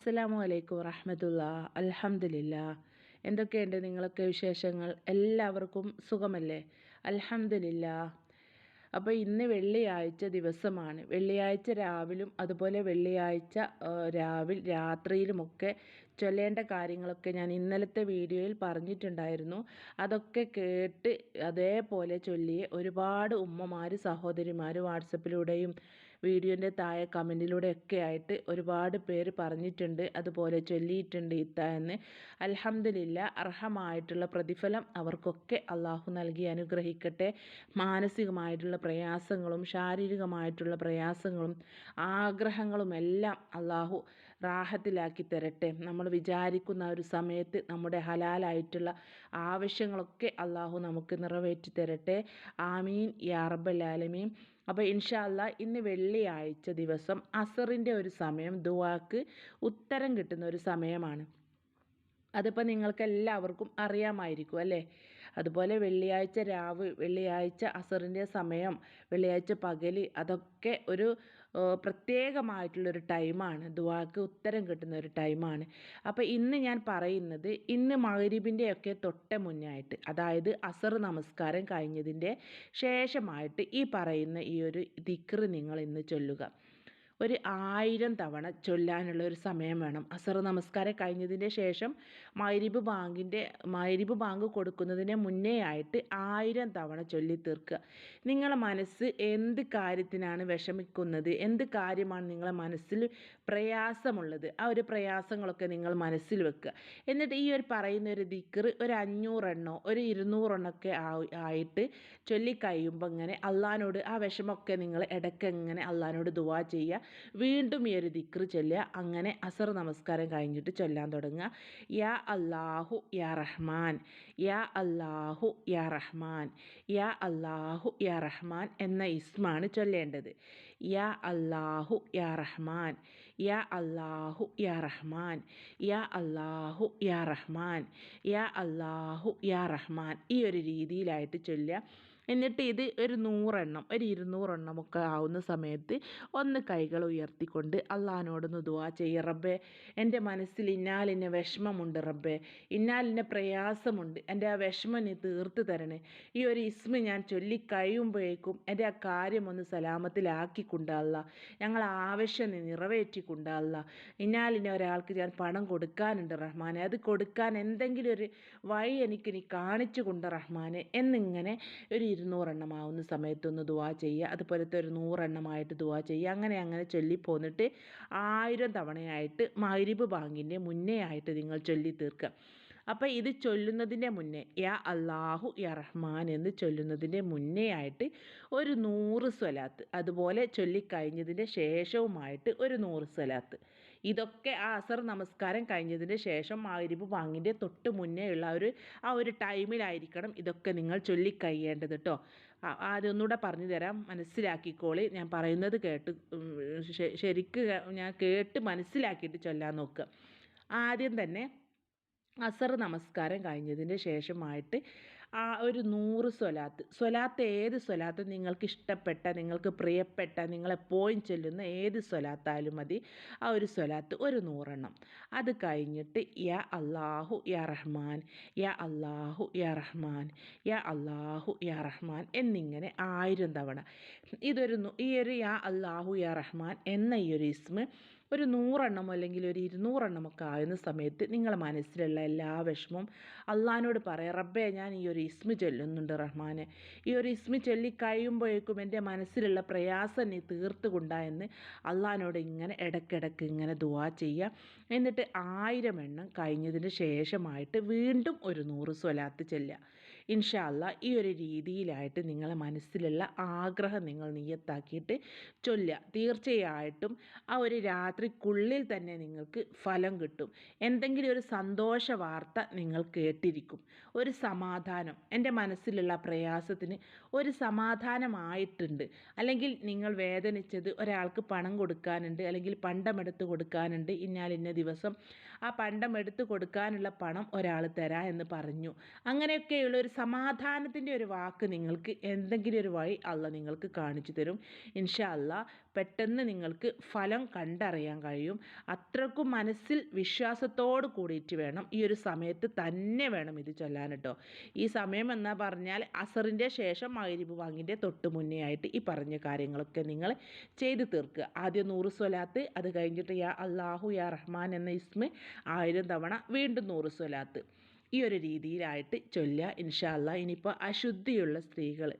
അസ്സലാമു അലൈക്കും വറഹമത്തുള്ള. അലഹമില്ല എന്തൊക്കെയുണ്ട് നിങ്ങളൊക്കെ വിശേഷങ്ങൾ? എല്ലാവർക്കും സുഖമല്ലേ? അലഹമില്ല അപ്പോൾ ഇന്ന് വെള്ളിയാഴ്ച ദിവസമാണ്. വെള്ളിയാഴ്ച രാവിലും അതുപോലെ വെള്ളിയാഴ്ച രാവിൽ രാത്രിയിലുമൊക്കെ ചൊല്ലേണ്ട കാര്യങ്ങളൊക്കെ ഞാൻ ഇന്നലത്തെ വീഡിയോയിൽ പറഞ്ഞിട്ടുണ്ടായിരുന്നു. അതൊക്കെ കേട്ട് അതേപോലെ ചൊല്ലിയ ഒരുപാട് ഉമ്മമാർ സഹോദരിമാർ വാട്സപ്പിലൂടെയും വീഡിയോന്റെ താഴെ കമന്റിലൂടെയൊക്കെ ആയിട്ട് ഒരുപാട് പേര് പറഞ്ഞിട്ടുണ്ട്. അതുപോലെ ചൊല്ലിയിട്ടുണ്ട് ഇത്ത എന്ന്. അലഹമില്ല അർഹമായിട്ടുള്ള പ്രതിഫലം അവർക്കൊക്കെ അള്ളാഹു നൽകി അനുഗ്രഹിക്കട്ടെ. മാനസികമായിട്ടുള്ള പ്രയാസങ്ങളും ശാരീരികമായിട്ടുള്ള പ്രയാസങ്ങളും ആഗ്രഹങ്ങളും എല്ലാം അള്ളാഹു റാഹത്തിലാക്കി തരട്ടെ. നമ്മൾ വിചാരിക്കുന്ന ഒരു സമയത്ത് നമ്മുടെ ഹലാലായിട്ടുള്ള ആവശ്യങ്ങളൊക്കെ അള്ളാഹു നമുക്ക് നിറവേറ്റി തരട്ടെ. ആമീൻ. യാർബലാലമീൻ അപ്പോൾ ഇൻഷാല്ല ഇന്ന് വെള്ളിയാഴ്ച ദിവസം അസറിന്റെ ഒരു സമയം ദുവാക്ക് ഉത്തരം കിട്ടുന്ന ഒരു സമയമാണ്. അതിപ്പോൾ നിങ്ങൾക്ക് എല്ലാവർക്കും അറിയാമായിരിക്കും അല്ലേ? അതുപോലെ വെള്ളിയാഴ്ച രാവ് വെള്ളിയാഴ്ച അസറിന്റെ സമയം വെള്ളിയാഴ്ച പകൽ അതൊക്കെ ഒരു പ്രത്യേകമായിട്ടുള്ളൊരു ടൈമാണ്. ദുവാക്ക് ഉത്തരം കിട്ടുന്ന ഒരു ടൈമാണ്. അപ്പോൾ ഇന്ന് ഞാൻ പറയുന്നത് ഇന്ന് മകരിബിന്റെയൊക്കെ തൊട്ട മുന്നായിട്ട് അതായത് അസർ നമസ്കാരം കഴിഞ്ഞതിന്റെ ശേഷമായിട്ട് ഈ പറയുന്ന ഈ ഒരു ദിക്ർ നിങ്ങൾ ഇന്ന് ചൊല്ലുക. ഒരു ആയിരം തവണ ചൊല്ലാനുള്ള ഒരു സമയം വേണം. അസർ നമസ്കാരം കഴിഞ്ഞതിന് ശേഷം മൈരിബ് ബാങ്കിന്റെ മൈരിബ് ബാങ്ക് കൊടുക്കുന്നതിന് മുന്നേ ആയിട്ട് ആയിരം തവണ ചൊല്ലി തീർക്കുക. നിങ്ങളെ മനസ്സ് എന്ത് കാര്യത്തിനാണ് വിഷമിക്കുന്നത്? എന്ത് കാര്യമാണ് നിങ്ങളെ മനസ്സിൽ പ്രയാസമുള്ളത്? ആ ഒരു പ്രയാസങ്ങളൊക്കെ നിങ്ങൾ മനസ്സിൽ വെക്കുക. എന്നിട്ട് ഈ ഒരു പറയുന്ന ഒരു ദിക്കർ ഒരു അഞ്ഞൂറെണ്ണോ ഒരു ഇരുന്നൂറെണ്ണൊക്കെ ആയിട്ട് ചൊല്ലി കഴിയുമ്പോൾ ഇങ്ങനെ അള്ളഹാനോട് ആ വിഷമമൊക്കെ നിങ്ങൾ ഇടയ്ക്ക് ഇങ്ങനെ അള്ളഹാനോട് ദുവാ ചെയ്യുക. വീണ്ടും ഈ ഒരു ദിക്ർ ചൊല്ലുക. അങ്ങനെ അസർ നമസ്കാരം കഴിഞ്ഞിട്ട് ചൊല്ലാൻ തുടങ്ങുക. യാ അല്ലാഹു യാ റഹ്മാൻ. യാ അല്ലാഹു യാ റഹ്മാൻ. യാ അല്ലാഹു യാ റഹ്മാൻ എന്ന ഇസ്മാണ് ചൊല്ലേണ്ടത്. യാ അല്ലാഹു യാ റഹ്മാൻ. യാ അല്ലാഹു യാ റഹ്മാൻ. യാ അല്ലാഹു യാ റഹ്മാൻ. യാ അല്ലാഹു യാ റഹ്മാൻ. ഈ ഒരു രീതിയിലായിട്ട് ചൊല്ലുക. എന്നിട്ട് ഇത് ഒരു നൂറെണ്ണം ഒരു ഇരുന്നൂറെണ്ണം ഒക്കെ ആവുന്ന സമയത്ത് ഒന്ന് കൈകൾ ഉയർത്തിക്കൊണ്ട് അള്ളഹാനോടൊന്ന് ദുവാ ചെയ്യ. റബ്ബേ എന്റെ മനസ്സിൽ ഇന്നാലിന് വിഷമമുണ്ട് റബ്ബേ. ഇന്നാലിന് പ്രയാസമുണ്ട്. എന്റെ ആ വിഷമം നീ തീർത്ത് തരണേ. ഈ ഒരു ഇസ്മ ഞാൻ ചൊല്ലി കഴിയുമ്പോഴേക്കും എന്റെ ആ കാര്യം ഒന്ന് സലാമത്തിലാക്കിക്കൊണ്ടല്ല ഞങ്ങൾ ആവശ്യം നീ നിറവേറ്റിക്കൊണ്ടല്ല ഇന്നാലിന് ഒരാൾക്ക് ഞാൻ പണം കൊടുക്കാനുണ്ട് റഹ്മാനെ. അത് കൊടുക്കാൻ എന്തെങ്കിലും ഒരു വഴി എനിക്ക് നീ കാണിച്ചു കൊണ്ട് റഹ്മാനെ. എന്നിങ്ങനെ ഒരു ഇരുന്നൂറെണ്ണം ആവുന്ന സമയത്തൊന്ന് ദുവാ ചെയ്യുക. അതുപോലത്തെ ഒരു നൂറെണ്ണമായിട്ട് ദുവാ ചെയ്യുക. അങ്ങനെ അങ്ങനെ ചൊല്ലി പോന്നിട്ട് ആയിരം തവണയായിട്ട് മൈരിബ് ബാങ്കിന്റെ മുന്നേ ആയിട്ട് നിങ്ങൾ ചൊല്ലി തീർക്കുക അപ്പോൾ ഇത് ചൊല്ലുന്നതിന്റെ മുന്നേ യാ അള്ളാഹു യാ റഹ്മാൻ എന്ന് ചൊല്ലുന്നതിന്റെ മുന്നേ ആയിട്ട് ഒരു നൂറ് സ്വലാത്ത്. അതുപോലെ ചൊല്ലിക്കഴിഞ്ഞതിന്റെ ശേഷവുമായിട്ട് ഒരു നൂറ് സ്വലാത്ത്. ഇതൊക്കെ ആ അസർ നമസ്കാരം കഴിഞ്ഞതിന് ശേഷം മാരിബ് വാങ്ങിന്റെ തൊട്ട് മുന്നേ ഉള്ള ഒരു ആ ഒരു ടൈമിലായിരിക്കണം ഇതൊക്കെ നിങ്ങൾ ചൊല്ലിക്കഴിയേണ്ടത് കേട്ടോ അതൊന്നുകൂടെ പറഞ്ഞു തരാം. മനസ്സിലാക്കിക്കോളി. ഞാൻ പറയുന്നത് കേട്ട് ശരിക്ക് ഞാൻ കേട്ട് മനസ്സിലാക്കിയിട്ട് ചൊല്ലാൻ നോക്കുക. ആദ്യം തന്നെ അസർ നമസ്കാരം കഴിഞ്ഞതിന് ശേഷമായിട്ട് ആ ഒരു നൂറ് സ്വലാത്ത് സ്വലാത്ത് ഏത് സ്വലാത്ത് നിങ്ങൾക്ക് ഇഷ്ടപ്പെട്ട നിങ്ങൾക്ക് പ്രിയപ്പെട്ട നിങ്ങളെപ്പോഴും ചൊല്ലുന്ന ഏത് സ്വലാത്തായാലും മതി ആ ഒരു സ്വലാത്ത് ഒരു നൂറെണ്ണം. അത് കഴിഞ്ഞിട്ട് യാ അള്ളാഹു യാ റഹ്മാൻ യാ അള്ളാഹു യാ റഹ്മാൻ യാ അള്ളാഹു യാ റഹ്മാൻ എന്നിങ്ങനെ ആയിരം തവണ. ഇതൊരു ഈ ഒരു യാ അള്ളാഹു യാ റഹ്മാൻ എന്ന ഈ ഒരു ഇസ്മ ഒരു നൂറെണ്ണം അല്ലെങ്കിൽ ഒരു ഇരുന്നൂറെണ്ണമൊക്കെ ആകുന്ന സമയത്ത് നിങ്ങളുടെ മനസ്സിലുള്ള എല്ലാ വിഷമവും അള്ളഹാനോട് പറയാം റബ്ബേ ഞാൻ ഈ ഒരു ഇസ്മി ചൊല്ലുന്നുണ്ട് റഹ്മാനെ. ഈ ഒരു ഇസ്മി ചൊല്ലി കഴിയുമ്പോഴേക്കും എന്റെ മനസ്സിലുള്ള പ്രയാസം നീ തീർത്തുകൊണ്ട എന്ന് അള്ളഹാനോട് ഇങ്ങനെ ഇടയ്ക്കിടയ്ക്ക് ഇങ്ങനെ ദുവാ ചെയ്യുക എന്നിട്ട് ആയിരം എണ്ണം കഴിഞ്ഞതിന് ശേഷമായിട്ട് വീണ്ടും ഒരു നൂറ് സ്വലാത്ത് ചെല്ലുക. ഇൻഷാല്ല ഈ ഒരു രീതിയിലായിട്ട് നിങ്ങളെ മനസ്സിലുള്ള ആഗ്രഹം നിങ്ങൾ നീയത്താക്കിയിട്ട് ചൊല്ലുക. തീർച്ചയായിട്ടും ആ ഒരു രാത്രിക്കുള്ളിൽ തന്നെ നിങ്ങൾക്ക് ഫലം കിട്ടും. എന്തെങ്കിലും ഒരു സന്തോഷ വാർത്ത നിങ്ങൾ കേട്ടിരിക്കും. ഒരു സമാധാനം. എന്റെ മനസ്സിലുള്ള പ്രയാസത്തിന് ഒരു സമാധാനമായിട്ടുണ്ട്. അല്ലെങ്കിൽ നിങ്ങൾ വേദനിച്ചത് ഒരാൾക്ക് പണം കൊടുക്കാനുണ്ട് അല്ലെങ്കിൽ പണ്ടമെടുത്ത് കൊടുക്കാനുണ്ട് ഇന്നാലിന്ന ദിവസം ആ പണ്ടം എടുത്തു കൊടുക്കാനുള്ള പണം ഒരാൾ തരാ എന്ന് പറഞ്ഞു. അങ്ങനെയൊക്കെയുള്ള ഒരു സമാധാനത്തിന്റെ ഒരു വാക്ക് നിങ്ങൾക്ക് എന്തെങ്കിലും ഒരു വഴി അല്ല നിങ്ങൾക്ക് കാണിച്ചു തരും. ഇൻഷാ അല്ല പെട്ടെന്ന് നിങ്ങൾക്ക് ഫലം കണ്ടറിയാൻ കഴിയും. അത്രക്കും മനസ്സിൽ വിശ്വാസത്തോട് കൂടിയിട്ട് വേണം ഈ ഒരു സമയത്ത് തന്നെ വേണം ഇത് ചൊല്ലാൻ കേട്ടോ ഈ സമയം എന്നാ പറഞ്ഞാൽ അസറിന്റെ ശേഷം മൈരിബ് വാങ്ങിന്റെ തൊട്ട് മുന്നേ ആയിട്ട് ഈ പറഞ്ഞ കാര്യങ്ങളൊക്കെ നിങ്ങൾ ചെയ്തു തീർക്കുക. ആദ്യം നൂറ് സ്വലാത്ത് അത് കഴിഞ്ഞിട്ട് യാ അള്ളാഹു യാ റഹ്മാൻ എന്ന ഇസ്മ ആയിരം തവണ വീണ്ടും നൂറ് സ്വലാത്ത്. ഈ ഒരു രീതിയിലായിട്ട് ചൊല്ലുക. ഇൻഷാല്ല ഇനിയിപ്പോൾ അശുദ്ധിയുള്ള സ്ത്രീകൾ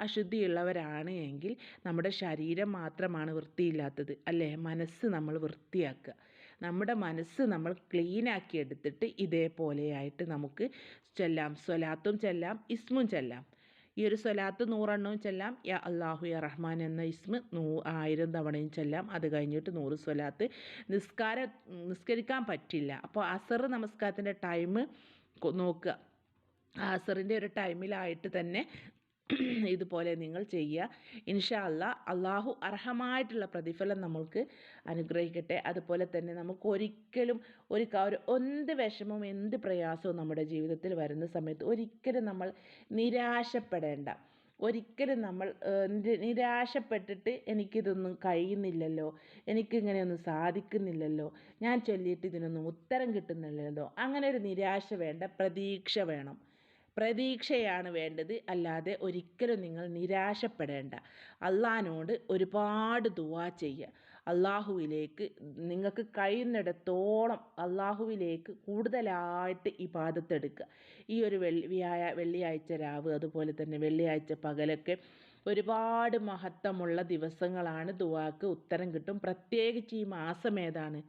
അശുദ്ധിയുള്ളവരാണ് എങ്കിൽ നമ്മുടെ ശരീരം മാത്രമാണ് വൃത്തിയില്ലാത്തത്. അല്ലേ? മനസ്സ് നമ്മൾ വൃത്തിയാക്കുക. നമ്മുടെ മനസ്സ് നമ്മൾ ക്ലീനാക്കി എടുത്തിട്ട് ഇതേപോലെയായിട്ട് നമുക്ക് ചെല്ലാം. സ്വലാത്തും ചെല്ലാം ഇസ്മും ചെല്ലാം. ഈ ഒരു സ്വലാത്ത് നൂറെണ്ണവും ചെല്ലാം. യാ അള്ളാഹു യാ റഹ്മാൻ എന്ന ഇസ്മ നൂ ആയിരം തവണയും ചെല്ലാം. അത് കഴിഞ്ഞിട്ട് നൂറ് സ്വലാത്ത്. നിസ്കാര നിസ്കരിക്കാൻ പറ്റില്ല. അപ്പോൾ അസർ നമസ്കാരത്തിന്റെ ടൈം നോക്കുക. ആസറിന്റെ ഒരു ടൈമിലായിട്ട് തന്നെ ഇതുപോലെ നിങ്ങൾ ചെയ്യുക. ഇൻഷാ അല്ലാ അള്ളാഹു അർഹമായിട്ടുള്ള പ്രതിഫലം നമ്മൾക്ക് അനുഗ്രഹിക്കട്ടെ. അതുപോലെ തന്നെ നമുക്ക് ഒരിക്കലും ഒരു ഒരു എന്ത് വിഷമവും എന്ത് പ്രയാസവും നമ്മുടെ ജീവിതത്തിൽ വരുന്ന സമയത്ത് ഒരിക്കലും നമ്മൾ നിരാശപ്പെടേണ്ട. ഒരിക്കലും നമ്മൾ നിരാശപ്പെട്ടിട്ട് എനിക്കിതൊന്നും കഴിയുന്നില്ലല്ലോ എനിക്കിങ്ങനെയൊന്നും സാധിക്കുന്നില്ലല്ലോ ഞാൻ ചൊല്ലിയിട്ട് ഇതിനൊന്നും ഉത്തരം കിട്ടുന്നില്ലല്ലോ അങ്ങനെ ഒരു നിരാശ വേണ്ട പ്രതീക്ഷ വേണം. പ്രതീക്ഷയാണ് വേണ്ടത്. അല്ലാതെ ഒരിക്കലും നിങ്ങൾ നിരാശപ്പെടേണ്ട. അള്ളഹാനോട് ഒരുപാട് ദുവാ ചെയ്യുക അള്ളാഹുവിലേക്ക് നിങ്ങൾക്ക് കഴിയുന്നിടത്തോളം അള്ളാഹുവിലേക്ക് കൂടുതലായിട്ട് ഇബാദത്തെടുക്കുക ഈ ഒരു വെള്ളി വെള്ളിയാഴ്ച രാവ് അതുപോലെ തന്നെ വെള്ളിയാഴ്ച പകലൊക്കെ ഒരുപാട് മഹത്വമുള്ള ദിവസങ്ങളാണ് ദുവാക്ക് ഉത്തരം കിട്ടും. പ്രത്യേകിച്ച് ഈ മാസം ഏതാണ്?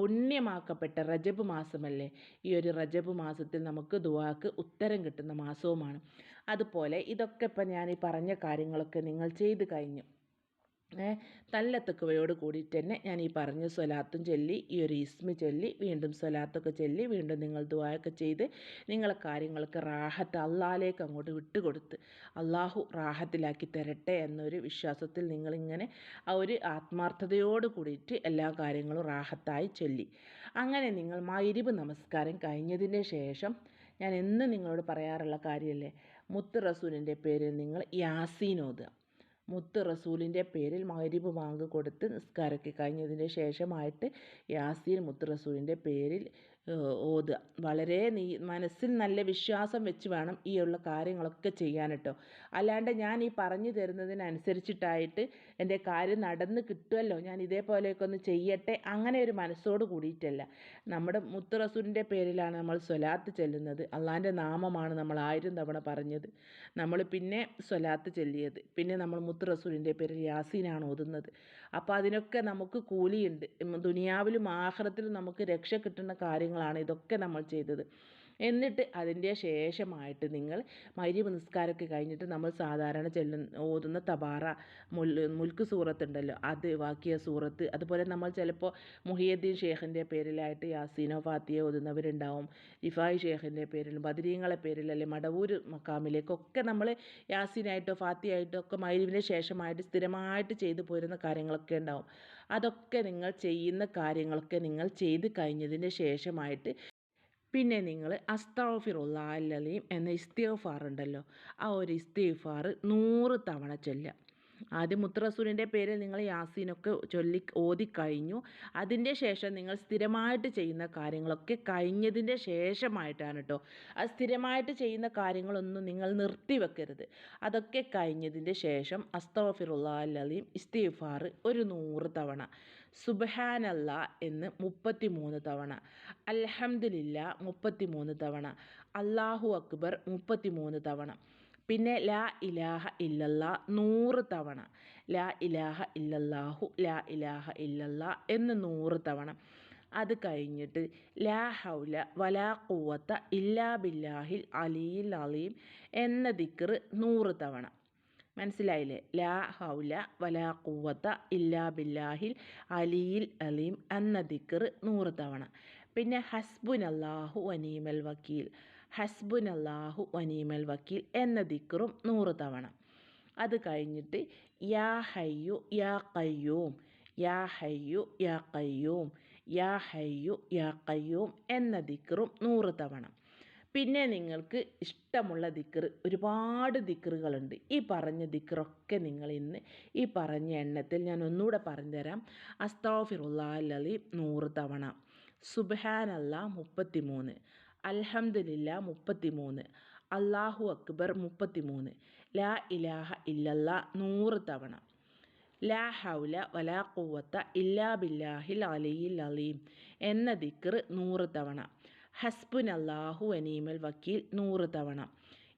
പുണ്യമാക്കപ്പെട്ട റജബ് മാസമല്ലേ? ഈ ഒരു റജബ് മാസത്തിൽ നമുക്ക് ദുവാക്ക് ഉത്തരം കിട്ടുന്ന മാസവുമാണ്. അതുപോലെ ഇതൊക്കെ ഇപ്പം ഞാൻ ഈ പറഞ്ഞ കാര്യങ്ങളൊക്കെ നിങ്ങൾ ചെയ്തു കഴിഞ്ഞു. നല്ല തെക്കുവയോട് കൂടിയിട്ട് തന്നെ ഞാൻ ഈ പറഞ്ഞ സ്വലാത്തും ചൊല്ലി ഈ ഒരു ഇസ്മി ചൊല്ലി വീണ്ടും സ്വലാത്തൊക്കെ ചൊല്ലി വീണ്ടും നിങ്ങൾ ദുആയൊക്കെ ചെയ്ത് നിങ്ങളെ കാര്യങ്ങൾക്ക് റാഹത്ത് അള്ളാലേക്ക് അങ്ങോട്ട് വിട്ടുകൊടുത്ത് അള്ളാഹു റാഹത്തിലാക്കി തരട്ടെ എന്നൊരു വിശ്വാസത്തിൽ നിങ്ങളിങ്ങനെ ആ ഒരു ആത്മാർത്ഥതയോട് കൂടിയിട്ട് എല്ലാ കാര്യങ്ങളും റാഹത്തായി ചൊല്ലി. അങ്ങനെ നിങ്ങൾ മൈരിബ് നമസ്കാരം കഴിഞ്ഞതിന് ശേഷം ഞാൻ എന്നും നിങ്ങളോട് പറയാറുള്ള കാര്യമല്ലേ? മുത്ത് റസൂലിന്റെ പേരിൽ നിങ്ങൾ യാസീൻ ഓതുക മുത്ത് റസൂലിന്റെ പേരിൽ മഹരീബ് വാങ്ങി കൊടുത്ത് നിസ്കാരമൊക്കെ കഴിഞ്ഞതിന് ശേഷമായിട്ട് യാസീൻ മുത്ത് റസൂലിന്റെ പേരിൽ ഓതുക വളരെ നീ മനസ്സിൽ നല്ല വിശ്വാസം വെച്ച് വേണം ഈ ഉള്ള കാര്യങ്ങളൊക്കെ ചെയ്യാൻ കേട്ടോ അല്ലാണ്ട് ഞാൻ ഈ പറഞ്ഞു തരുന്നതിനനുസരിച്ചിട്ടായിട്ട് എന്റെ കാര്യം നടന്ന് കിട്ടുമല്ലോ ഞാൻ ഇതേപോലെയൊക്കെ ഒന്ന് ചെയ്യട്ടെ. അങ്ങനെ ഒരു മനസ്സോട് കൂടിയിട്ടല്ല. നമ്മുടെ മുത്ത് റസൂലിന്റെ പേരിലാണ് നമ്മൾ സ്വലാത്ത് ചെല്ലുന്നത്. അള്ളാന്റെ നാമമാണ് നമ്മൾ ആയിരം തവണ പറഞ്ഞത്. നമ്മൾ പിന്നെ സ്വലാത്ത് ചെല്ലിയത്. പിന്നെ നമ്മൾ മുത്ത് റസൂലിന്റെ പേരിൽ യാസീനാണ് ഓതുന്നത്. അപ്പോൾ അതിനൊക്കെ നമുക്ക് കൂലിയുണ്ട്. ദുനിയാവിലും ആഹ്റത്തിലും നമുക്ക് രക്ഷ കിട്ടുന്ന കാര്യങ്ങളാണ് ഇതൊക്കെ. നമ്മൾ ചെയ്തത്. എന്നിട്ട് അതിന്റെ ശേഷമായിട്ട് നിങ്ങൾ മൈരീബ് നിസ്കാരമൊക്കെ കഴിഞ്ഞിട്ട് നമ്മൾ സാധാരണ ചെല്ലുന്ന ഓതുന്ന തബാറ മുൽ മുൽക്ക് സൂറത്ത് ഉണ്ടല്ലോ അത് വാക്കിയ സൂറത്ത്. അതുപോലെ നമ്മൾ ചിലപ്പോൾ മുഹിയദ്ദീൻ ഷേഖിന്റെ പേരിലായിട്ട് യാസീനോ ഫാത്തിയ ഓതുന്നവരുണ്ടാവും. ഇഫായി ഷേഖിന്റെ പേരിൽ ബദരീങ്ങളെ പേരിൽ അല്ലെ മടവൂർ മക്കാമിലേക്കൊക്കെ നമ്മൾ യാസീനായിട്ടോ ഫാത്തിയായിട്ടോ ഒക്കെ മൈരീവിന് ശേഷമായിട്ട് സ്ഥിരമായിട്ട് ചെയ്തു പോരുന്ന കാര്യങ്ങളൊക്കെ ഉണ്ടാവും. അതൊക്കെ നിങ്ങൾ ചെയ്യുന്ന കാര്യങ്ങളൊക്കെ നിങ്ങൾ ചെയ്ത് കഴിഞ്ഞതിന് ശേഷമായിട്ട് പിന്നെ നിങ്ങൾ അസ്തഫിറുള്ള അല്ലലീം എന്ന ഇസ്തിഗ്ഫാർ ഉണ്ടല്ലോ ആ ഒരു ഇസ്തിഗ്ഫാർ നൂറ് തവണ ചൊല്ലുക. ആദ്യം മുത്തറസൂലിന്റെ പേരിൽ നിങ്ങൾ യാസീനൊക്കെ ചൊല്ലി ഓതിക്കഴിഞ്ഞു. അതിന്റെ ശേഷം നിങ്ങൾ സ്ഥിരമായിട്ട് ചെയ്യുന്ന കാര്യങ്ങളൊക്കെ കഴിഞ്ഞതിന്റെ ശേഷമായിട്ടാണ് കേട്ടോ ആ സ്ഥിരമായിട്ട് ചെയ്യുന്ന കാര്യങ്ങളൊന്നും നിങ്ങൾ നിർത്തിവെക്കരുത്. അതൊക്കെ കഴിഞ്ഞതിന്റെ ശേഷം അസ്തഫിറുള്ള ഇസ്തിഫാർ ഒരു നൂറ് തവണ. സുബഹാനല്ല എന്ന് മുപ്പത്തി മൂന്ന് തവണ. അൽഹംദുലില്ല മുപ്പത്തി മൂന്ന് തവണ. അള്ളാഹു അക്ബർ മുപ്പത്തി മൂന്ന് തവണ. പിന്നെ ലാ ഇലാഹ ഇല്ലല്ല നൂറ് തവണ. ലാ ഇലാഹ ഇല്ലല്ലാഹു ലാ ഇലാഹ ഇല്ലല്ല എന്ന് നൂറ് തവണ. അത് കഴിഞ്ഞിട്ട് ലാ ഹൗല വലാ കൂവത്ത ഇല്ലാ ബില്ലാഹിൽ അലിയിൽ അലീം എന്ന ദിക്കർ നൂറ് തവണ. മനസ്സിലായില്ലേ? ലാ ഹൗല വലാ കൂവത്ത ഇല്ലാ ബില്ലാഹിൽ അലിയിൽ അലീം എന്ന ദിക്കർ നൂറ് തവണ. പിന്നെ ഹസ്ബുൻ അല്ലാഹു വനീമൽ വക്കീൽ. ഹസ്ബുൻ അല്ലാഹു വനീമൽ വക്കീൽ എന്ന ദിക്കറും നൂറ് തവണ. അത് കഴിഞ്ഞിട്ട് യാ ഹയ്യു യാ കയ്യൂം യാ ഹയ്യു യാ കയ്യൂം യാ ഹയ്യു യാ കയ്യൂം എന്ന ദിക്കറും നൂറ് തവണ. പിന്നെ നിങ്ങൾക്ക് ഇഷ്ടമുള്ള ദിക്കർ ഒരുപാട് ദിക്കറുകളുണ്ട് ഈ പറഞ്ഞ ദിക്കറൊക്കെ നിങ്ങൾ ഇന്ന് ഈ പറഞ്ഞ എണ്ണത്തിൽ ഞാൻ ഒന്നുകൂടെ പറഞ്ഞുതരാം. അസ്താഫിറുല്ലാലി നൂറ് തവണ. സുബാനല്ല മുപ്പത്തി മൂന്ന് അൽഹംദുലില്ല മുപ്പത്തിമൂന്ന്. അള്ളാഹു അക്ബർ മുപ്പത്തിമൂന്ന്. ലാ ഇലാഹ ഇല്ലല്ല നൂറ് തവണ. ലാ ഹൗല വലാ കൂവത്ത ഇല്ലാ ബില്ലാഹിൽ അലിയിൽ അലീം എന്ന ദിക്ർ നൂറ് തവണ. ഹസ്ബുൻ അള്ളാഹു അനീമൽ വക്കീൽ നൂറ് തവണ.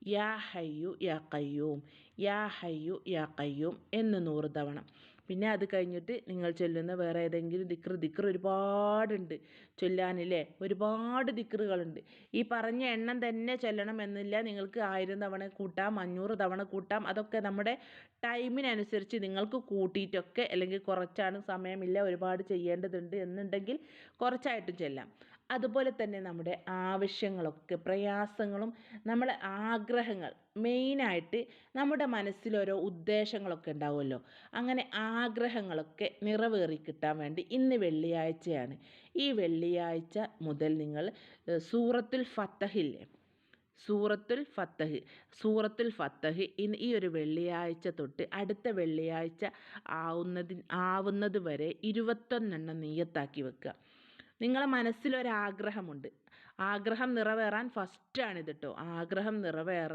യാ ഹയ്യു യാ കയ്യൂം യാ ഹയ്യു യാ കയ്യൂം എന്ന് നൂറ് തവണ. പിന്നെ അത് കഴിഞ്ഞിട്ട് നിങ്ങൾ ചൊല്ലുന്ന വേറെ ഏതെങ്കിലും ദിക്ർ ദിക്ർ ഒരുപാടുണ്ട് ചൊല്ലാനില്ലേ? ഒരുപാട് ദിക്റുകളുണ്ട്. ഈ പറഞ്ഞ എണ്ണം തന്നെ ചൊല്ലണം എന്നില്ല. നിങ്ങൾക്ക് ആയിരം തവണ കൂട്ടാം അഞ്ഞൂറ് തവണ കൂട്ടാം അതൊക്കെ നമ്മുടെ ടൈമിനനുസരിച്ച് നിങ്ങൾക്ക് കൂട്ടിയിട്ടൊക്കെ അല്ലെങ്കിൽ കുറച്ചാണ് സമയമില്ല ഒരുപാട് ചെയ്യേണ്ടതുണ്ട് എന്നുണ്ടെങ്കിൽ കുറച്ചായിട്ടും ചെല്ലാം. അതുപോലെ തന്നെ നമ്മുടെ ആവശ്യങ്ങളൊക്കെ പ്രയാസങ്ങളും നമ്മുടെ ആഗ്രഹങ്ങൾ മെയിനായിട്ട് നമ്മുടെ മനസ്സിലോരോ ഉദ്ദേശങ്ങളൊക്കെ ഉണ്ടാവുമല്ലോ. അങ്ങനെ ആഗ്രഹങ്ങളൊക്കെ നിറവേറി കിട്ടാൻ വേണ്ടി ഇന്ന് വെള്ളിയാഴ്ചയാണ്. ഈ വെള്ളിയാഴ്ച മുതൽ നിങ്ങൾ സൂറത്തുൽ ഫത്തഹില്ലേ? സൂറത്തുൽ ഫത്തഹ് സൂറത്തുൽ ഫത്തഹ് ഇന്ന് ഈ ഒരു വെള്ളിയാഴ്ച തൊട്ട് അടുത്ത വെള്ളിയാഴ്ച ആവുന്നതിന് ആവുന്നത് വരെ ഇരുപത്തൊന്നെണ്ണം നീയത്താക്കി വെക്കുക. നിങ്ങളെ മനസ്സിലൊരാഗ്രഹമുണ്ട്. ആഗ്രഹം നിറവേറാൻ ഫസ്റ്റാണിത് കേട്ടോ ആഗ്രഹം നിറവേറ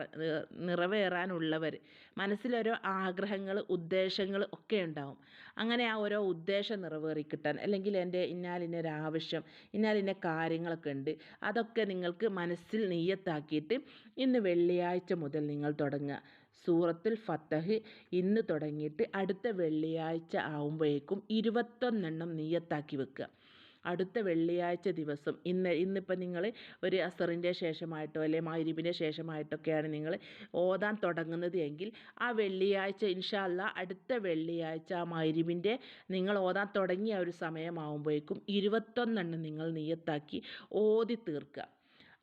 നിറവേറാനുള്ളവർ. മനസ്സിലോരോ ആഗ്രഹങ്ങൾ ഉദ്ദേശങ്ങൾ ഒക്കെ ഉണ്ടാവും അങ്ങനെ ആ ഓരോ ഉദ്ദേശം നിറവേറി കിട്ടാൻ അല്ലെങ്കിൽ എന്റെ ഇന്നാലിന്നൊരാവശ്യം ഇന്നാലിന്ന കാര്യങ്ങളൊക്കെ ഉണ്ട് അതൊക്കെ നിങ്ങൾക്ക് മനസ്സിൽ നെയ്യത്താക്കിയിട്ട് ഇന്ന് വെള്ളിയാഴ്ച മുതൽ നിങ്ങൾ തുടങ്ങുക. സൂറത്തുൽ ഫത്തഹ് ഇന്ന് തുടങ്ങിയിട്ട് അടുത്ത വെള്ളിയാഴ്ച ആവുമ്പോഴേക്കും ഇരുപത്തൊന്നെണ്ണം നെയ്യത്താക്കി വെക്കുക. അടുത്ത വെള്ളിയാഴ്ച ദിവസം. ഇന്ന് ഇന്നിപ്പോൾ നിങ്ങൾ ഒരു അസറിന്റെ ശേഷമായിട്ടോ അല്ലെ മൈരിബിന്റെ ശേഷമായിട്ടൊക്കെയാണ് നിങ്ങൾ ഓതാൻ തുടങ്ങുന്നത് എങ്കിൽ ആ വെള്ളിയാഴ്ച ഇൻഷാല്ല അടുത്ത വെള്ളിയാഴ്ച ആ മൈരിബിന്റെ നിങ്ങൾ ഓതാൻ തുടങ്ങിയ ഒരു സമയമാകുമ്പോഴേക്കും ഇരുപത്തൊന്നെണ്ണം നിങ്ങൾ നിയത്താക്കി ഓതി തീർക്കുക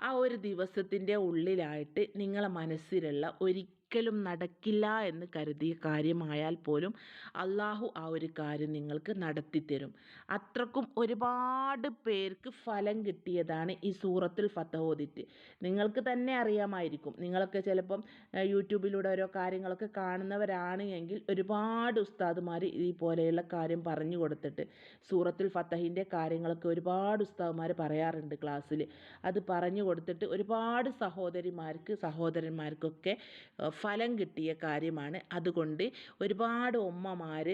ആ ഒരു ദിവസത്തിന്റെ ഉള്ളിലായിട്ട് നിങ്ങളെ മനസ്സിലുള്ള ഒരിക്കലും ഒരിക്കലും നടക്കില്ല എന്ന് കരുതിയ കാര്യമായാൽ പോലും അള്ളാഹു ആ ഒരു കാര്യം നിങ്ങൾക്ക് നടത്തിത്തരും അത്രക്കും ഒരുപാട് പേർക്ക് ഫലം കിട്ടിയതാണ് ഈ സൂറത്തിൽ ഫത്തഹോദിറ്റ് നിങ്ങൾക്ക് തന്നെ അറിയാമായിരിക്കും. നിങ്ങളൊക്കെ ചിലപ്പം യൂട്യൂബിലൂടെ ഓരോ കാര്യങ്ങളൊക്കെ കാണുന്നവരാണ് എങ്കിൽ ഒരുപാട് ഉസ്താദുമാർ ഈ പോലെയുള്ള കാര്യം പറഞ്ഞു കൊടുത്തിട്ട് സൂറത്തിൽ ഫത്തഹിന്റെ കാര്യങ്ങളൊക്കെ ഒരുപാട് ഉസ്താദുമാർ പറയാറുണ്ട് ക്ലാസ്സിൽ. അത് പറഞ്ഞു കൊടുത്തിട്ട് ഒരുപാട് സഹോദരിമാർക്ക് സഹോദരന്മാർക്കൊക്കെ ഫലം കിട്ടിയ കാര്യമാണ്. അതുകൊണ്ട് ഒരുപാട് ഉമ്മമാർ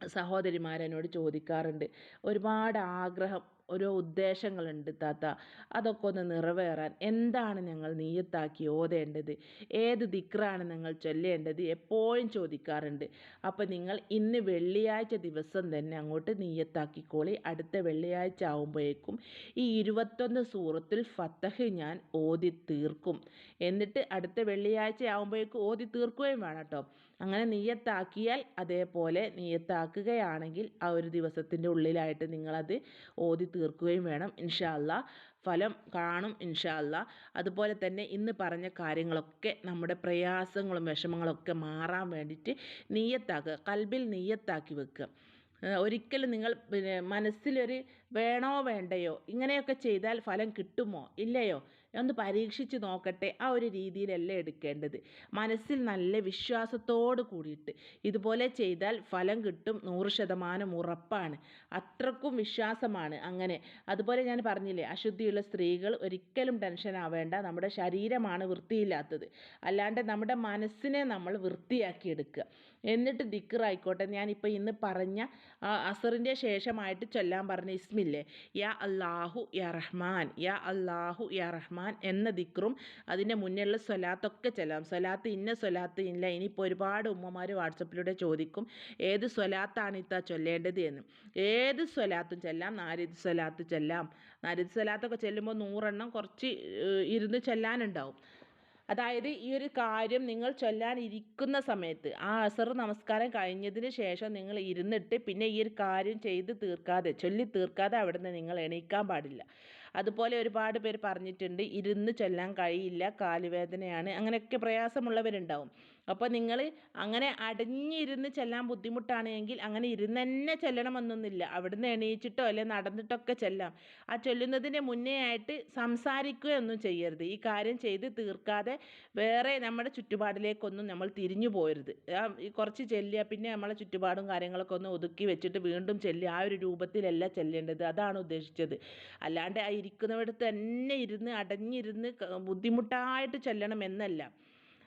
സഹോദരിമാരെന്നോട് ചോദിക്കാറുണ്ട്. ഒരുപാട് ആഗ്രഹം ഓരോ ഉദ്ദേശങ്ങളുണ്ട് താത്ത. അതൊക്കെ ഒന്ന് നിറവേറാൻ എന്താണ് ഞങ്ങൾ നീയത്താക്കി ഓതേണ്ടത്? ഏത് ദിക്റാണ് നിങ്ങൾ ചൊല്ലേണ്ടത്? എപ്പോഴും ചോദിക്കാറുണ്ട്. അപ്പോൾ നിങ്ങൾ ഇന്ന് വെള്ളിയാഴ്ച ദിവസം തന്നെ അങ്ങോട്ട് നീയത്താക്കിക്കോളി അടുത്ത വെള്ളിയാഴ്ച ആവുമ്പോഴേക്കും ഈ ഇരുപത്തൊന്ന് സൂറത്തിൽ ഫത്തഹ് ഞാൻ ഓതി തീർക്കും എന്നിട്ട് അടുത്ത വെള്ളിയാഴ്ച ആവുമ്പോഴേക്കും ഓതി തീർക്കുകയും വേണം കേട്ടോ അങ്ങനെ നീയത്താക്കിയാൽ അതേപോലെ നീയത്താക്കുകയാണെങ്കിൽ ആ ഒരു ദിവസത്തിന്റെ ഉള്ളിലായിട്ട് നിങ്ങളത് ഓതി തീർക്കുകയും വേണം. ഇൻഷാല്ല ഫലം കാണും ഇൻഷാല്ല അതുപോലെ തന്നെ ഇന്ന് പറഞ്ഞ കാര്യങ്ങളൊക്കെ നമ്മുടെ പ്രയാസങ്ങളും വിഷമങ്ങളൊക്കെ മാറാൻ വേണ്ടിയിട്ട് നീയത്താക്കുക. കൽബിൽ നീയത്താക്കി വെക്കുക. ഒരിക്കലും നിങ്ങൾ പിന്നെ മനസ്സിലൊരു വേണോ വേണ്ടയോ ഇങ്ങനെയൊക്കെ ചെയ്താൽ ഫലം കിട്ടുമോ? ഇല്ലയോ? ഒന്ന് പരീക്ഷിച്ച് നോക്കട്ടെ ആ ഒരു രീതിയിലല്ല എടുക്കേണ്ടത്. മനസ്സിൽ നല്ല വിശ്വാസത്തോട് കൂടിയിട്ട് ഇതുപോലെ ചെയ്താൽ ഫലം കിട്ടും നൂറ് ശതമാനം ഉറപ്പാണ്. അത്രക്കും വിശ്വാസമാണ് അങ്ങനെ. അതുപോലെ ഞാൻ പറഞ്ഞില്ലേ അശുദ്ധിയുള്ള സ്ത്രീകൾ ഒരിക്കലും ടെൻഷൻ ആവേണ്ട. നമ്മുടെ ശരീരമാണ് വൃത്തിയില്ലാത്തത്. അല്ലാണ്ട് നമ്മുടെ മനസ്സിനെ നമ്മൾ വൃത്തിയാക്കി എടുക്കുക എന്നിട്ട് ദിക്കറായിക്കോട്ടെ ഞാനിപ്പോൾ ഇന്ന് പറഞ്ഞ അസറിന്റെ ശേഷമായിട്ട് ചൊല്ലാൻ പറഞ്ഞ ഇസ്മില്ലേ? യാ അള്ളാഹു യാ റഹ്മാൻ യാ അള്ളാഹു യാ റഹ്മാൻ എന്ന ദിക്റും അതിന്റെ മുന്നിലുള്ള സ്വലാത്തൊക്കെ ചൊല്ലാം. സ്വലാത്ത് ഇന്ന സ്വലാത്ത് ഇല്ല. ഇനിയിപ്പോൾ ഒരുപാട് ഉമ്മമാർ വാട്സപ്പിലൂടെ ചോദിക്കും ഏത് സ്വലാത്താണ് ഇത്ത ചൊല്ലേണ്ടത് എന്ന്. ഏത് സ്വലാത്തും ചെല്ലാം നാരിദ് സ്വലാത്ത് ചെല്ലാം. നാരിദ് സ്വലാത്തൊക്കെ ചെല്ലുമ്പോൾ നൂറെണ്ണം കുറച്ച് ഇരുന്ന് ചെല്ലാനുണ്ടാവും. അതായത് ഈ ഒരു കാര്യം നിങ്ങൾ ചൊല്ലാനിരിക്കുന്ന സമയത്ത് ആ അസർ നമസ്കാരം കഴിഞ്ഞതിന് ശേഷം നിങ്ങൾ ഇരുന്നിട്ട് പിന്നെ ഈ ഒരു കാര്യം ചെയ്ത് തീർക്കാതെ ചൊല്ലി തീർക്കാതെ അവിടെ നിന്ന് നിങ്ങൾ എണീക്കാൻ പാടില്ല. അതുപോലെ ഒരുപാട് പേര് പറഞ്ഞിട്ടുണ്ട് ഇരുന്ന് ചൊല്ലാൻ കഴിയില്ല കാലുവേദനയാണ്. അങ്ങനെയൊക്കെ പ്രയാസമുള്ളവരുണ്ടാവും. അപ്പോൾ നിങ്ങൾ അങ്ങനെ അടഞ്ഞിരുന്ന് ചെല്ലാൻ ബുദ്ധിമുട്ടാണ് എങ്കിൽ അങ്ങനെ ഇരുന്ന് തന്നെ ചെല്ലണമെന്നൊന്നുമില്ല. അവിടുന്ന് എണീച്ചിട്ടോ അല്ലെ നടന്നിട്ടൊക്കെ ചെല്ലാം. ആ ചൊല്ലുന്നതിന് മുന്നേ ആയിട്ട് സംസാരിക്കുകയൊന്നും ചെയ്യരുത്. ഈ കാര്യം ചെയ്ത് തീർക്കാതെ വേറെ നമ്മുടെ ചുറ്റുപാടിലേക്കൊന്നും നമ്മൾ തിരിഞ്ഞു പോയരുത് കുറച്ച് ചെല്ലുക പിന്നെ നമ്മളെ ചുറ്റുപാടും കാര്യങ്ങളൊക്കെ ഒന്ന് ഒതുക്കി വെച്ചിട്ട് വീണ്ടും ചെല്ലുക ആ ഒരു രൂപത്തിലല്ല ചെല്ലേണ്ടത്. അതാണ് ഉദ്ദേശിച്ചത്. അല്ലാണ്ട് ആ ഇരിക്കുന്നിടത്ത് തന്നെ ഇരുന്ന് അടഞ്ഞിരുന്ന് ബുദ്ധിമുട്ടായിട്ട് ചെല്ലണം എന്നല്ല.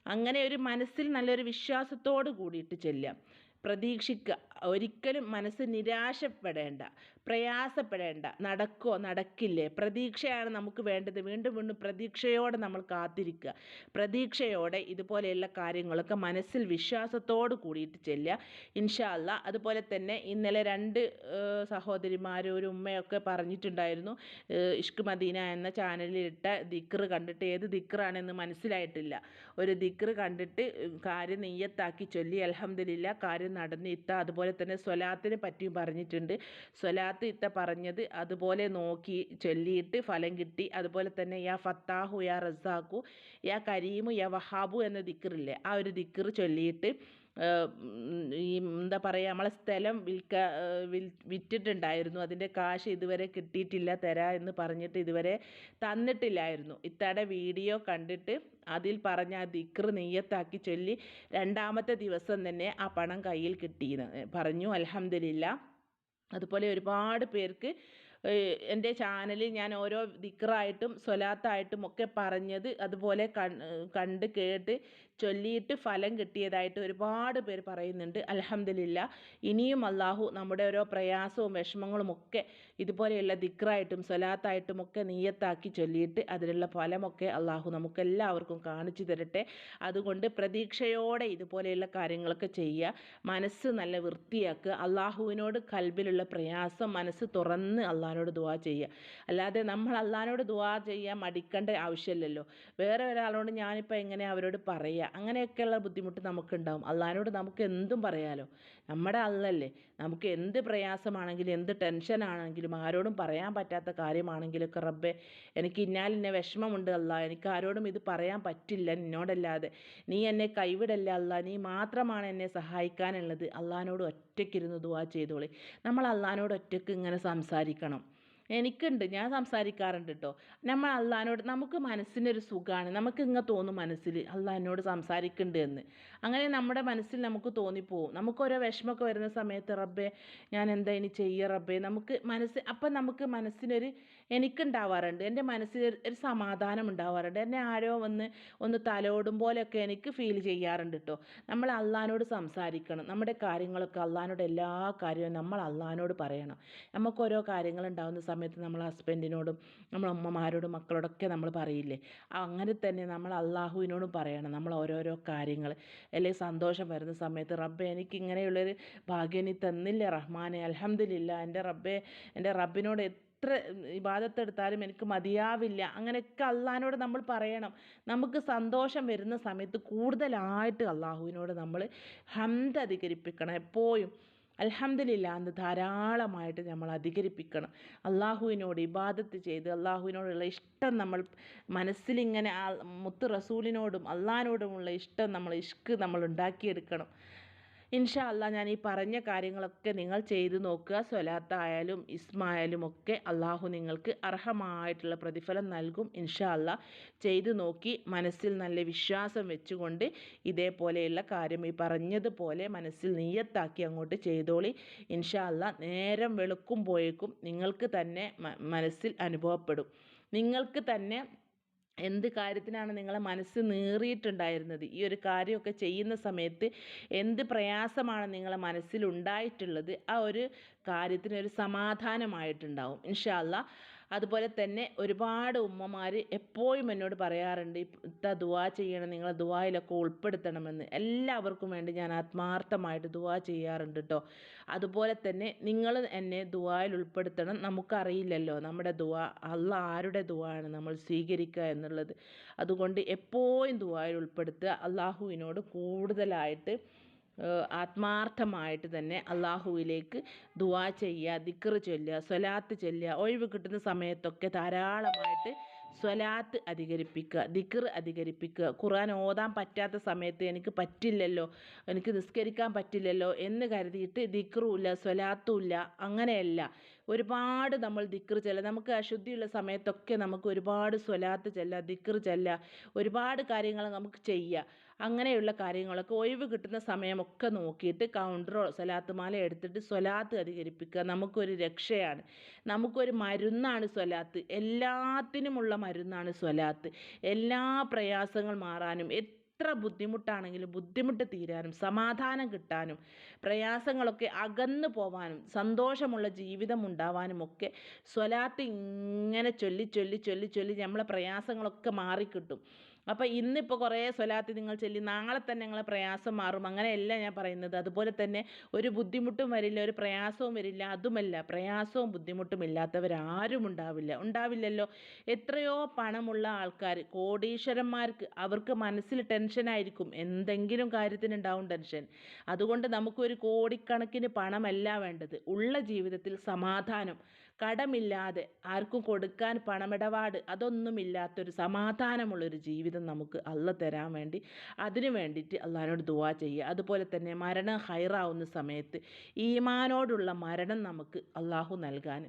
അങ്ങനെ ഒരു മനസ്സിൽ നല്ലൊരു വിശ്വാസത്തോട് കൂടിയിട്ട് ചെല്ലുക. പ്രതീക്ഷിക്കുക. ഒരിക്കലും മനസ്സ് നിരാശപ്പെടേണ്ട പ്രയാസപ്പെടേണ്ട നടക്കുമോ നടക്കില്ലേ? പ്രതീക്ഷയാണ് നമുക്ക് വേണ്ടത്. വീണ്ടും വീണ്ടും പ്രതീക്ഷയോടെ നമ്മൾ കാത്തിരിക്കുക. പ്രതീക്ഷയോടെ ഇതുപോലെയുള്ള കാര്യങ്ങളൊക്കെ മനസ്സിൽ വിശ്വാസത്തോട് കൂടിയിട്ട് ചെല്ലുക. ഇൻഷാല്ല അതുപോലെ തന്നെ ഇന്നലെ രണ്ട് സഹോദരിമാർ ഒരു ഉമ്മയൊക്കെ പറഞ്ഞിട്ടുണ്ടായിരുന്നു ഇഷ്ക് മദീന എന്ന ചാനലിലിട്ട ദിക്റ് കണ്ടിട്ട്. ഏത് ദിക്റാണെന്ന് മനസ്സിലായിട്ടില്ല. ഒരു ദിക്റ് കണ്ടിട്ട് കാര്യം നെയ്യത്താക്കി ചൊല്ലി അലഹമ്മദില്ല കാര്യം നടന്ന് ഇത്ത അതുപോലെ തന്നെ സ്വലാത്തിനെ പറ്റിയും പറഞ്ഞിട്ടുണ്ട്. സ്വലാത്ത് ഇത്ത പറഞ്ഞത് അതുപോലെ നോക്കി ചൊല്ലിയിട്ട് ഫലം കിട്ടി. അതുപോലെ തന്നെ യാ ഫത്താഹു യാ റസാഖു യാ കരീമു യാ വഹാബു എന്ന ദിക്കറില്ലേ ആ ഒരു ദിക്കർ ചൊല്ലിയിട്ട് ഈ എന്താ പറയുക നമ്മളെ സ്ഥലം വിൽക്ക വിൽ വിറ്റിട്ടുണ്ടായിരുന്നു. അതിന്റെ കാശ് ഇതുവരെ കിട്ടിയിട്ടില്ല തരാ എന്ന് പറഞ്ഞിട്ട് ഇതുവരെ തന്നിട്ടില്ലായിരുന്നു. ഇത്തയുടെ വീഡിയോ കണ്ടിട്ട് അതിൽ പറഞ്ഞ ആ ദിക്ർ നെയ്യത്താക്കി ചൊല്ലി രണ്ടാമത്തെ ദിവസം തന്നെ ആ പണം കയ്യിൽ കിട്ടിയെന്ന്. പറഞ്ഞു അലഹമില്ല അതുപോലെ ഒരുപാട് പേർക്ക് എന്റെ ചാനലിൽ ഞാൻ ഓരോ ദിക്റായിട്ടും സ്വലാത്തായിട്ടും ഒക്കെ പറഞ്ഞത് അതുപോലെ കണ്ട് കേട്ട് ചൊല്ലിയിട്ട് ഫലം കിട്ടിയതായിട്ട് ഒരുപാട് പേര് പറയുന്നുണ്ട്. അലഹമില്ല ഇനിയും അള്ളാഹു നമ്മുടെ ഓരോ പ്രയാസവും വിഷമങ്ങളും ഒക്കെ ഇതുപോലെയുള്ള ദിക്റായിട്ടും സ്വലാത്തായിട്ടും ഒക്കെ നീയത്താക്കി ചൊല്ലിയിട്ട് അതിനുള്ള ഫലമൊക്കെ അള്ളാഹു നമുക്കെല്ലാവർക്കും കാണിച്ചു തരട്ടെ. അതുകൊണ്ട് പ്രതീക്ഷയോടെ ഇതുപോലെയുള്ള കാര്യങ്ങളൊക്കെ ചെയ്യുക മനസ്സ് നല്ല വൃത്തിയാക്കുക അള്ളാഹുവിനോട് കൽബിലുള്ള പ്രയാസം മനസ്സ് തുറന്ന് അള്ളാഹിനോട് ദുവാ ചെയ്യുക. അല്ലാതെ നമ്മൾ അള്ളാഹിനോട് ദുവാ ചെയ്യാൻ മടിക്കേണ്ട ആവശ്യമില്ലല്ലോ. വേറെ ഒരാളോട് ഞാനിപ്പോൾ എങ്ങനെ അവരോട് പറയുക അങ്ങനെയൊക്കെയുള്ള ബുദ്ധിമുട്ട് നമുക്കുണ്ടാവും. അള്ളഹാനോട് നമുക്ക് എന്തും പറയാലോ. നമ്മുടെ അള്ളല്ലേ. നമുക്ക് എന്ത് പ്രയാസമാണെങ്കിലും എന്ത് ടെൻഷനാണെങ്കിലും ആരോടും പറയാൻ പറ്റാത്ത കാര്യമാണെങ്കിലൊക്കെ റബ്ബെ എനിക്ക് ഇന്നാലിന്നെ വിഷമമുണ്ട് അല്ല എനിക്ക് ആരോടും ഇത് പറയാൻ പറ്റില്ല നിന്നോടല്ലാതെ നീ എന്നെ കൈവിടല്ല അല്ല നീ മാത്രമാണ് എന്നെ സഹായിക്കാനുള്ളത്. അള്ളഹാനോട് ഒറ്റയ്ക്കിരുന്ന് ദുവാ ചെയ്തോളി. നമ്മൾ അള്ളഹാനോട് ഒറ്റയ്ക്ക് ഇങ്ങനെ സംസാരിക്കണം. എനിക്കുണ്ട്. ഞാൻ സംസാരിക്കാറുണ്ട് കേട്ടോ നമ്മൾ അള്ളഹാനോട് നമുക്ക് മനസ്സിനൊരു സുഖമാണ് നമുക്ക് ഇങ്ങനെ തോന്നും മനസ്സിൽ അള്ളഹാനോട് സംസാരിക്കുന്നുണ്ട് എന്ന്. അങ്ങനെ നമ്മുടെ മനസ്സിൽ നമുക്ക് തോന്നിപ്പോവും. നമുക്കൊരോ വിഷമമൊക്കെ വരുന്ന സമയത്ത് റബ്ബേ ഞാൻ എന്താ ഇനി ചെയ്യുക റബ്ബേ? നമുക്ക് മനസ്സ് അപ്പം നമുക്ക് മനസ്സിനൊരു എനിക്കുണ്ടാവാറുണ്ട്. എന്റെ മനസ്സിൽ ഒരു സമാധാനം ഉണ്ടാവാറുണ്ട്. എന്നെ ആരോ വന്ന് ഒന്ന് തലോടും പോലെയൊക്കെ എനിക്ക് ഫീൽ ചെയ്യാറുണ്ട് കേട്ടോ നമ്മൾ അള്ളഹാനോട് സംസാരിക്കണം. നമ്മുടെ കാര്യങ്ങളൊക്കെ അള്ളഹാനോട് എല്ലാ കാര്യവും നമ്മൾ അള്ളഹാനോട് പറയണം. നമുക്ക് ഓരോ കാര്യങ്ങൾ ഉണ്ടാകുന്ന സമയത്ത് നമ്മൾ ഹസ്ബൻഡിനോടും നമ്മൾ അമ്മമാരോടും മക്കളോടൊക്കെ നമ്മൾ പറയില്ലേ? അങ്ങനെ തന്നെ നമ്മൾ അള്ളാഹുവിനോടും പറയണം. നമ്മൾ ഓരോരോ കാര്യങ്ങൾ. അല്ലെങ്കിൽ സന്തോഷം വരുന്ന സമയത്ത് റബ്ബെ എനിക്ക് ഇങ്ങനെയുള്ളൊരു ഭാഗ്യം നീ തന്നില്ലേ റഹ്മാനെ? അലഹമില്ല എന്റെ റബ്ബെ എന്റെ റബ്ബിനോട് എത്ര ഇബാദത്തെടുത്താലും എനിക്ക് മതിയാവില്ല. അങ്ങനെയൊക്കെ അള്ളഹാനോട് നമ്മൾ പറയണം. നമുക്ക് സന്തോഷം വരുന്ന സമയത്ത് കൂടുതലായിട്ട് അള്ളാഹുവിനോട് നമ്മൾ ഹംദ് അധികരിപ്പിക്കണം. എപ്പോഴും അലഹമ്മദില്ല എന്ന് ധാരാളമായിട്ട് നമ്മൾ അധികരിപ്പിക്കണം. അള്ളാഹുവിനോട് ഇബാദത്ത് ചെയ്ത് അള്ളാഹുവിനോടുള്ള ഇഷ്ടം നമ്മൾ മനസ്സിലിങ്ങനെ മുത്ത് റസൂലിനോടും അള്ളഹാനോടുമുള്ള ഇഷ്ടം നമ്മൾ ഇഷ്ക് നമ്മൾ ഉണ്ടാക്കിയെടുക്കണം. ഇൻഷാ അല്ല ഞാൻ ഈ പറഞ്ഞ കാര്യങ്ങളൊക്കെ നിങ്ങൾ ചെയ്തു നോക്കുക. സ്വലാത്തായാലും ഇസ്മായാലും ഒക്കെ അള്ളാഹു നിങ്ങൾക്ക് അർഹമായിട്ടുള്ള പ്രതിഫലം നൽകും ഇൻഷാ അല്ല ചെയ്തു നോക്കി മനസ്സിൽ നല്ല വിശ്വാസം വെച്ചുകൊണ്ട് ഇതേപോലെയുള്ള കാര്യം ഈ പറഞ്ഞതുപോലെ മനസ്സിൽ നീയത്താക്കി അങ്ങോട്ട് ചെയ്തോളി. ഇൻഷാ അല്ല നേരം വെളുക്കുമ്പോഴേക്കും നിങ്ങൾക്ക് തന്നെ മനസ്സിൽ അനുഭവപ്പെടും. നിങ്ങൾക്ക് തന്നെ എന്ത് കാര്യത്തിനാണ് നിങ്ങളെ മനസ്സ് നീറിയിട്ടുണ്ടായിരുന്നത്? ഈ ഒരു കാര്യമൊക്കെ ചെയ്യുന്ന സമയത്ത് എന്ത് പ്രയാസമാണ് നിങ്ങളെ മനസ്സിലുണ്ടായിട്ടുള്ളത്? ആ ഒരു കാര്യത്തിനൊരു സമാധാനമായിട്ടുണ്ടാവും. ഇൻഷാ അതുപോലെ തന്നെ ഒരുപാട് ഉമ്മമാർ എപ്പോഴും എന്നോട് പറയാറുണ്ട് ഇത്ത ദുവാ ചെയ്യണം നിങ്ങളെ ദുവായിലൊക്കെ ഉൾപ്പെടുത്തണമെന്ന്. എല്ലാവർക്കും വേണ്ടി ഞാൻ ആത്മാർത്ഥമായിട്ട് ദുവാ ചെയ്യാറുണ്ട് കേട്ടോ അതുപോലെ തന്നെ നിങ്ങൾ എന്നെ ദുവായിൽ ഉൾപ്പെടുത്തണം നമുക്കറിയില്ലല്ലോ. നമ്മുടെ ദുവാ അല്ല ആരുടെ ദുവാണ് നമ്മൾ സ്വീകരിക്കുക എന്നുള്ളത്. അതുകൊണ്ട് എപ്പോഴും ദുവായിൽ ഉൾപ്പെടുത്തുക അള്ളാഹുവിനോട് കൂടുതലായിട്ട് ആത്മാർത്ഥമായിട്ട് തന്നെ അള്ളാഹുവിലേക്ക് ദുവാ ചെയ്യുക ദിക്റ് ചൊല്ലുക സ്വലാത്ത് ചൊല്ലുക ഒഴിവ് കിട്ടുന്ന സമയത്തൊക്കെ ധാരാളമായിട്ട് സ്വലാത്ത് അധികരിപ്പിക്കുക ദിക്ർ അധികരിപ്പിക്കുക. ഖുർആൻ ഓതാൻ പറ്റാത്ത സമയത്ത് എനിക്ക് പറ്റില്ലല്ലോ എനിക്ക് നിസ്കരിക്കാൻ പറ്റില്ലല്ലോ എന്ന് കരുതിയിട്ട് ദിക്റുമില്ല സ്വലാത്തുമില്ല അങ്ങനെയല്ല. ഒരുപാട് നമ്മൾ ദിക്ർ ചെല്ലുക നമുക്ക് അശുദ്ധിയുള്ള സമയത്തൊക്കെ നമുക്ക് ഒരുപാട് സ്വലാത്ത് ചെല്ലുക ദിക്ർ ചെല്ലുക ഒരുപാട് കാര്യങ്ങൾ നമുക്ക് ചെയ്യുക അങ്ങനെയുള്ള കാര്യങ്ങളൊക്കെ ഒഴിവ് കിട്ടുന്ന സമയമൊക്കെ നോക്കിയിട്ട് കൗണ്ടറോ സ്വലാത്ത് മാല എടുത്തിട്ട് സ്വലാത്ത് അധികരിപ്പിക്കുക. നമുക്കൊരു രക്ഷയാണ്. നമുക്കൊരു മരുന്നാണ് സ്വലാത്ത്. എല്ലാത്തിനുമുള്ള മരുന്നാണ് സ്വലാത്ത്. എല്ലാ പ്രയാസങ്ങൾ മാറാനും എത്ര ബുദ്ധിമുട്ടാണെങ്കിലും ബുദ്ധിമുട്ട് തീരാനും സമാധാനം കിട്ടാനും പ്രയാസങ്ങളൊക്കെ അകന്നു പോവാനും സന്തോഷമുള്ള ജീവിതം ഉണ്ടാവാനും ഒക്കെ സ്വലാത്ത് ഇങ്ങനെ ചൊല്ലി ചൊല്ലി ചൊല്ലി ചൊല്ലി നമ്മളെ പ്രയാസങ്ങളൊക്കെ മാറിക്കിട്ടും. അപ്പോൾ ഇന്നിപ്പോൾ കുറേ സ്വലാത്ത് നിങ്ങൾ ചൊല്ലി നാളെ തന്നെ നിങ്ങളെ പ്രയാസം മാറും. അങ്ങനെയല്ല ഞാൻ പറയുന്നത്. അതുപോലെ തന്നെ ഒരു ബുദ്ധിമുട്ടും വരില്ല ഒരു പ്രയാസവും വരില്ല അതുമല്ല പ്രയാസവും ബുദ്ധിമുട്ടും ഇല്ലാത്തവരാരും ഉണ്ടാവില്ല. ഉണ്ടാവില്ലല്ലോ. എത്രയോ പണമുള്ള ആൾക്കാർ കോടീശ്വരന്മാർക്ക് അവർക്ക് മനസ്സിൽ ടെൻഷനായിരിക്കും എന്തെങ്കിലും കാര്യത്തിനുണ്ടാവും ടെൻഷൻ അതുകൊണ്ട് നമുക്കൊരു കോടിക്കണക്കിന് പണമല്ല വേണ്ടത്. ഉള്ള ജീവിതത്തിൽ സമാധാനം. കടമില്ലാതെ ആർക്കും കൊടുക്കാൻ പണമിടപാട് അതൊന്നുമില്ലാത്തൊരു സമാധാനമുള്ളൊരു ജീവിതം നമുക്ക് അല്ല തരാൻ വേണ്ടി അതിനു വേണ്ടിയിട്ട് അള്ളഹാനോട് ദുവാ ചെയ്യുക. അതുപോലെ തന്നെ മരണം ഹൈറാവുന്ന സമയത്ത് ഈമാനോടുള്ള മരണം നമുക്ക് അള്ളാഹു നൽകാൻ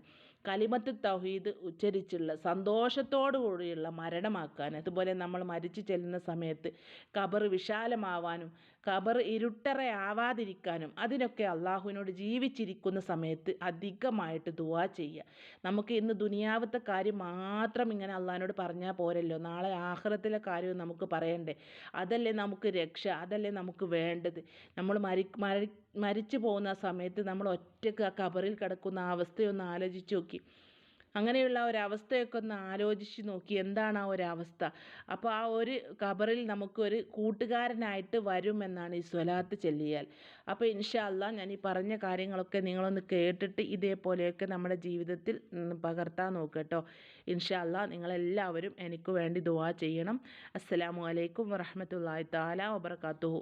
കലിമത്ത് തൗഹീദ് ഉച്ചരിച്ചുള്ള സന്തോഷത്തോടു കൂടിയുള്ള മരണമാക്കാൻ അതുപോലെ നമ്മൾ മരിച്ചു ചെല്ലുന്ന സമയത്ത് കബർ വിശാലമാവാനും ഖബർ ഇരുട്ടറയാവാതിരിക്കാനും അതിനൊക്കെ അള്ളാഹുവിനോട് ജീവിച്ചിരിക്കുന്ന സമയത്ത് അധികമായിട്ട് ദുവാ ചെയ്യുക. നമുക്ക് ഇന്ന് ദുനിയാവത്തെ കാര്യം മാത്രം ഇങ്ങനെ അള്ളാഹിനോട് പറഞ്ഞാൽ പോരല്ലോ. നാളെ ആഹ്റത്തിലെ കാര്യവും നമുക്ക് പറയണ്ടേ? അതല്ലേ നമുക്ക് രക്ഷ അതല്ലേ നമുക്ക് വേണ്ടത്? നമ്മൾ മരി മരി മരിച്ചു പോകുന്ന സമയത്ത് നമ്മൾ ഒറ്റയ്ക്ക് ആ കബറിൽ കിടക്കുന്ന അവസ്ഥയൊന്ന് ആലോചിച്ച് നോക്കി. അങ്ങനെയുള്ള ഒരവസ്ഥയൊക്കെ ഒന്ന് ആലോചിച്ച് നോക്കി എന്താണ് ആ ഒരവസ്ഥ അപ്പോൾ ആ ഒരു ഖബറിൽ നമുക്കൊരു കൂട്ടുകാരനായിട്ട് വരുമെന്നാണ് ഈ സ്വലാത്ത് ചൊല്ലിയാൽ. അപ്പോൾ ഇൻഷാ അല്ലാ ഞാൻ ഈ പറഞ്ഞ കാര്യങ്ങളൊക്കെ നിങ്ങളൊന്ന് കേട്ടിട്ട് ഇതേപോലെയൊക്കെ നമ്മുടെ ജീവിതത്തിൽ പകർത്താൻ നോക്കുക കേട്ടോ ഇൻഷാ നിങ്ങൾ നിങ്ങളെല്ലാവരും എനിക്ക് വേണ്ടി ദുവാ ചെയ്യണം. അസ്സലാമു അലൈക്കും വറഹ്മത്തുള്ളാഹി താല വബറകാതുഹു